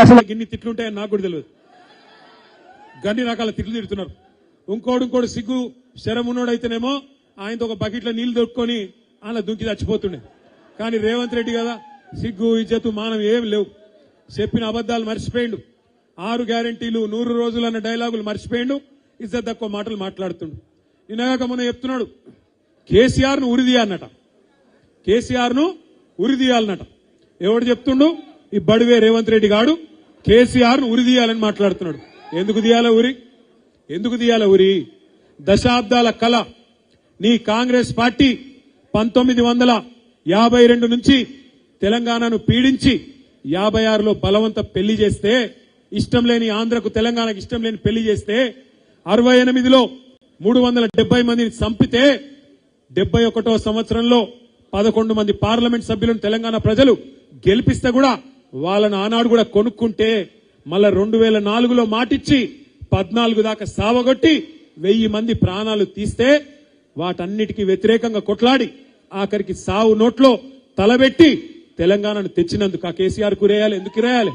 అసలు ఇన్ని తిట్లుంటాయని నాకు కూడా తెలియదు. గన్ని రకాల తిట్లు తిడుతున్నారు. ఇంకోడు ఇంకోడు సిగ్గు శరం ఉన్నోడైతేనేమో ఆయనతో ఒక బకెట్లో నీళ్ళు దొక్కుని అలా దుంకి చచ్చిపోతుండే. కానీ రేవంత్ రెడ్డి కదా సిగ్గు ఇజ్జతు మానం ఏం లేవు. చెప్పిన అబద్ధాలు మర్చిపోయిండు. ఆరు గ్యారంటీలు నూరు రోజులు అన్న డైలాగులు మర్చిపోయిండు. ఇజ్జత్ తక్కువ మాటలు మాట్లాడుతుండు. నిన్నగాక మొన్న చెప్తున్నాడు కేసీఆర్ను ను ఉరిది అన్నట ను ఎవడు చెప్తుండు? ఈ బడివే రేవంత్ రెడ్డి గాడు కేసీఆర్ను ఉరి తీయాలని మాట్లాడుతున్నాడు. ఎందుకు తీయాల ఉరి? ఎందుకు తీయాల ఉరి? దశాబ్దాల కళ నీ కాంగ్రెస్ పార్టీ పంతొమ్మిది వందల యాభై రెండు నుంచి తెలంగాణను పీడించి యాభై ఆరులో బలవంత పెళ్ళి చేస్తే ఇష్టం లేని ఆంధ్రకు తెలంగాణకు ఇష్టం లేని పెళ్ళి చేస్తే అరవై ఎనిమిదిలో మూడు వందల డెబ్బై మందిని చంపితే డెబ్బై ఒకటో సంవత్సరంలో పదకొండు మంది పార్లమెంట్ సభ్యులను తెలంగాణ ప్రజలు గెలిపిస్తే కూడా వాళ్ళని ఆనాడు కూడా కొనుక్కుంటే మళ్ళా రెండు వేల నాలుగులో మాటిచ్చి పద్నాలుగు దాకా సావగొట్టి వెయ్యి మంది ప్రాణాలు తీస్తే వాటన్నిటికీ వ్యతిరేకంగా కొట్లాడి ఆఖరికి సావు నోట్లో తలబెట్టి తెలంగాణను తెచ్చినందుకు ఆ కేసీఆర్ కురేయాలి ఎందుకు రేయాలి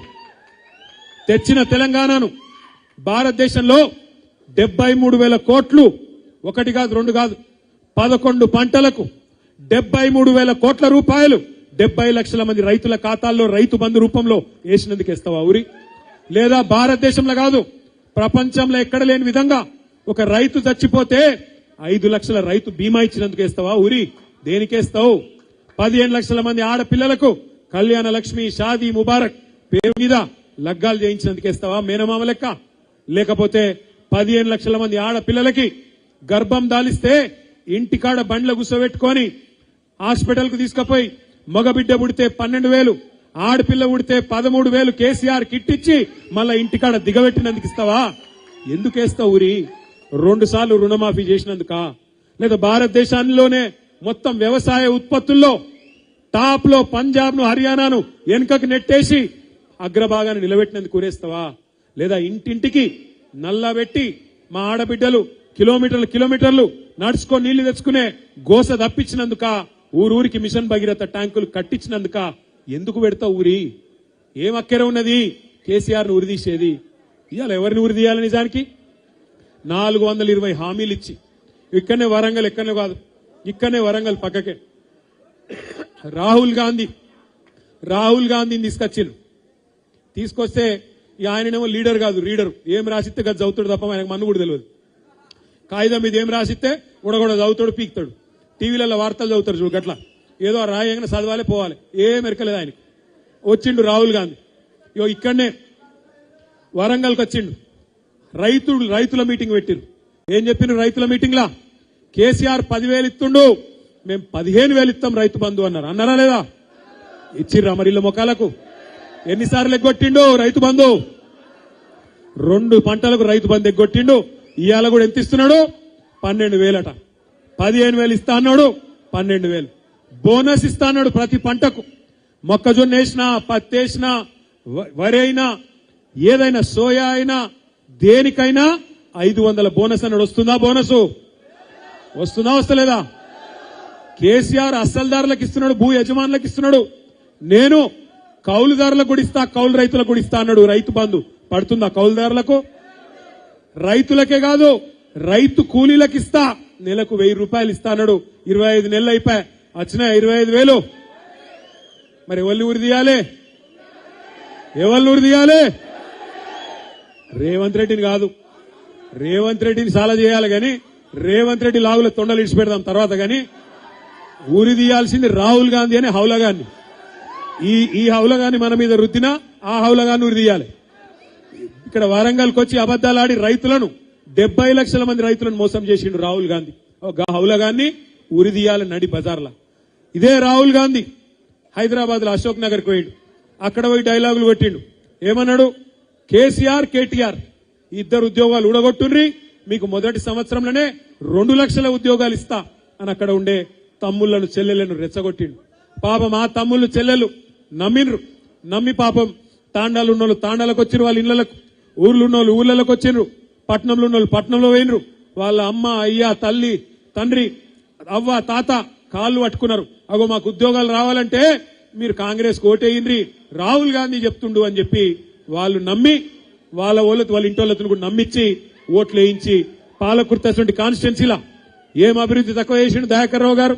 తెచ్చిన తెలంగాణను భారతదేశంలో డెబ్బై మూడు వేల కోట్లు ఒకటి కాదు రెండు కాదు పదకొండు పంటలకు డెబ్బై మూడు వేల కోట్ల రూపాయలు డెబ్బై లక్షల మంది రైతుల ఖాతాల్లో రైతు బంధు రూపంలో వేసినందుకు ఇస్తావా ఊరి? లేదా భారతదేశంలో కాదు ప్రపంచంలో ఎక్కడ లేని విధంగా ఒక రైతు చచ్చిపోతే ఐదు లక్షల రైతు బీమా ఇచ్చినందుకు ఇస్తావా ఊరి? దేనికేస్తావు పదిహేను లక్షల మంది ఆడపిల్లలకు కళ్యాణ లక్ష్మి షాదీ ముబారక్ పేరు మీద లగ్గాలు చేయించినందుకేస్తావా మేనమామ లెక్క? లేకపోతే పదిహేను లక్షల మంది ఆడపిల్లలకి గర్భం దాలిస్తే ఇంటికాడ బండ్ల గుసబెట్టుకొని హాస్పిటల్కు తీసుకుపోయి మగబిడ్డ పుడితే పన్నెండు వేలు ఆడపిల్ల ఉడితే పదమూడు వేలు కేసీఆర్ కిట్ ఇచ్చి మళ్ళా ఇంటికాడ దిగబెట్టినందుకు ఇస్తావా? ఎందుకేస్తావు ఊరి రెండు సార్లు రుణమాఫీ చేసినందుక? లేదా భారతదేశంలోనే మొత్తం వ్యవసాయ ఉత్పత్తుల్లో టాప్లో పంజాబ్ను హర్యానాను వెనుకకు నెట్టేసి అగ్రభాగాన్ని నిలబెట్టినందుకు ఊరేస్తావా లేదా ఇంటింటికి నల్లబెట్టి మా ఆడబిడ్డలు కిలోమీటర్లు కిలోమీటర్లు నడుచుకొని నీళ్ళు తెచ్చుకునే గోస తప్పించినందుక? ఊరూరికి మిషన్ భగీరథ ట్యాంకులు కట్టించినందుక ఎందుకు పెడతావు ఊరి? ఏం అక్కర ఉన్నది? కేసీఆర్ను ఉరిదీసేది. ఇవాళ ఎవరిని ఉరిదీయాలి నిజానికి? నాలుగు వందల ఇరవై హామీలు ఇచ్చి. ఇక్కడనే వరంగల్ ఎక్కడనే కాదు ఇక్కడనే వరంగల్ పక్కకే. రాహుల్ గాంధీ రాహుల్ గాంధీని తీసుకొచ్చిండు. తీసుకొస్తే ఈ ఆయననేమో లీడర్ కాదు రీడర్. ఏం రాసిస్తే గది చదువుతాడు తప్ప ఆయనకు మన్ను కూడా తెలియదు. కాగితం మీద ఏం రాసిస్తే ఉడగొడ చదువుతాడు పీకుతాడు. టీవీలలో వార్తలు చదువుతారు చూడు గట్లా. ఏదో రాయంగా చదవాలి పోవాలి. ఏం ఎరకలేదు ఆయనకి. వచ్చిండు రాహుల్ గాంధీ. ఇగో ఇక్కడనే వరంగల్కి వచ్చిండు. రైతులు రైతుల మీటింగ్ పెట్టిరు. ఏం చెప్పిన రైతుల మీటింగ్లా? కేసీఆర్ పదివేలు ఇస్తుండు మేము పదిహేను వేలు ఇస్తాం రైతు బంధు అన్నారు. అన్నారా లేదా? ఇచ్చిర్రా మరిళ్ళ మొక్కలకు ఎన్నిసార్లు ఎగ్గొట్టిండు రైతు బంధు? రెండు పంటలకు రైతు బంధు ఎగ్గొట్టిండు. ఇవాళ కూడా ఎంత ఇస్తున్నాడు? పన్నెండు వేలట. పదిహేను వేలు ఇస్తా అన్నాడు పన్నెండు వేలు. బోనస్ ఇస్తా అన్నాడు ప్రతి పంటకు. మొక్కజొన్న వేసినా పత్తి వేసినా వ- వరి అయినా ఏదైనా సోయా అయినా దేనికైనా ఐదు వందల బోనస్ అన్నాడు. వస్తుందా బోనస్? వస్తుందా వస్తలేదా? కేసీఆర్ అస్సల్దారులకు ఇస్తున్నాడు భూ యజమానులకు ఇస్తున్నాడు. నేను కౌలుదారులకు కూడా ఇస్తా కౌలు రైతులకు కూడా ఇస్తా అన్నాడు. రైతు బంధు పడుతుందా కౌలుదారులకు రైతులకే కాదు రైతు కూలీలకు ఇస్తా. నెలకు వెయ్యి రూపాయలు ఇస్తానడు ఇరవై ఐదు నెలలు అయిపోయి. వచ్చిన ఇరవై ఐదు వేలు. మరి ఎవరిని ఊరి తీయాలి? ఎవరిని ఊరి తీయాలి? రేవంత్ రెడ్డిని కాదు. రేవంత్ రెడ్డిని చాలా చేయాలి కానీ రేవంత్ రెడ్డి లాగుల తొండలు ఇడిచి పెడదాం తర్వాత కానీ ఊరి తీయాల్సింది రాహుల్ గాంధీ అని హౌలగాన్ని ఈ ఈ హౌలగాన్ని మన మీద రుద్దినా ఆ హౌలగాన్ని ఊరి తీయాలి. ఇక్కడ వరంగల్కి వచ్చి అబద్దాలు ఆడి రైతులను డెబ్బై లక్షల మంది రైతులను మోసం చేసిండు రాహుల్ గాంధీ. ఒక హౌలగాన్ని ఉరిదీయాలి నడి బజార్లా. ఇదే రాహుల్ గాంధీ హైదరాబాద్లో అశోక్ నగర్కి పోయిండు. అక్కడ పోయి డైలాగులు కొట్టిండు. ఏమన్నాడు? కేసీఆర్ కేటీఆర్ ఇద్దరు ఉద్యోగాలు ఊడగొట్టుండ్రి మీకు మొదటి సంవత్సరంలోనే రెండు లక్షల ఉద్యోగాలు ఇస్తా అని అక్కడ ఉండే తమ్ముళ్ళను చెల్లెలను రెచ్చగొట్టిండు. పాపం ఆ తమ్ముళ్ళు చెల్లెలు నమ్మిండ్రు. నమ్మి పాపం తాండాలు ఉన్నోళ్ళు తాండాలకు వచ్చిన వాళ్ళ ఇళ్ళకు ఊర్లు ఉన్నోళ్ళు ఊర్లలోకి వచ్చిండ్రు పట్నంలో ఉన్న వాళ్ళు పట్నంలో పోయినరు. వాళ్ళ అమ్మ అయ్య తల్లి తండ్రి అవ్వ తాత కాళ్ళు పట్టుకున్నారు. అగో మాకు ఉద్యోగాలు రావాలంటే మీరు కాంగ్రెస్ ఓటేయండ్రి రాహుల్ గాంధీ చెప్తుండు అని చెప్పి వాళ్ళు నమ్మి వాళ్ళ వాళ్ళతో వాళ్ళ ఇంటి వాళ్ళతో కూడా నమ్మించి ఓట్లు వేయించి పాలకుర్తి అటువంటి కాన్స్టిట్యున్సీలా ఏం అభివృద్ధి తక్కువ చేసిండు దయాకర్ రావు గారు?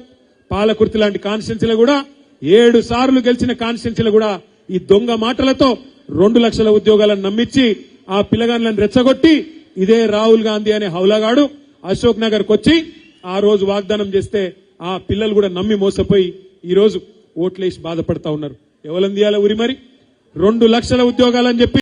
పాలకుర్తి లాంటి కాన్స్టిట్యున్సీలో కూడా ఏడు సార్లు గెలిచిన కాన్స్టిట్యున్సీలో కూడా ఈ దొంగ మాటలతో రెండు లక్షల ఉద్యోగాలను నమ్మించి ఆ పిల్లగాళ్ళని రెచ్చగొట్టి ఇదే రాహుల్ గాంధీ అనే హౌలాగాడు అశోక్ నగర్ వచ్చి ఆ రోజు వాగ్దానం చేస్తే ఆ పిల్లలు కూడా నమ్మి మోసపోయి ఈ రోజు ఓట్లేసి బాధపడతా ఉన్నారు. ఎవరందియాల ఉరి మరి? రెండు లక్షల ఉద్యోగాలని చెప్పి